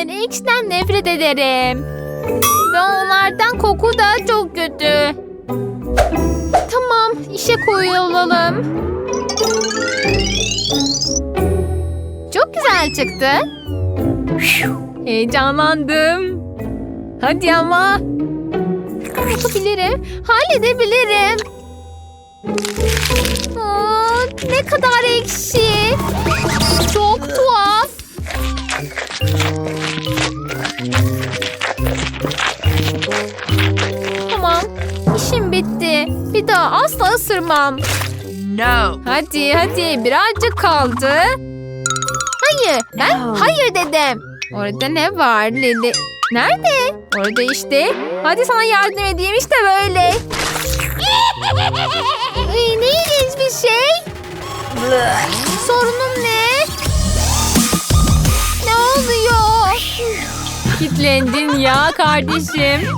Hayır, X'ten nefret ederim. Ve onlardan koku da çok kötü. Tamam, işe koyulalım. Çok güzel çıktı. Heyecanlandım. Hadi ama. Yapabilirim. Halledebilirim. Aa, ne kadar ekşi. Çok tuhaf. Tamam. işim bitti. Bir daha asla ısırmam. No. Hadi hadi birazcık kaldı. Hayır ben hayır dedim. Orada ne var Lili? Nerede? Orada işte. Hadi sana yardım edeyim işte böyle. Ay, ne ilginç bir şey. Sorunum ne? Ne oluyor? Kitlendin ya kardeşim.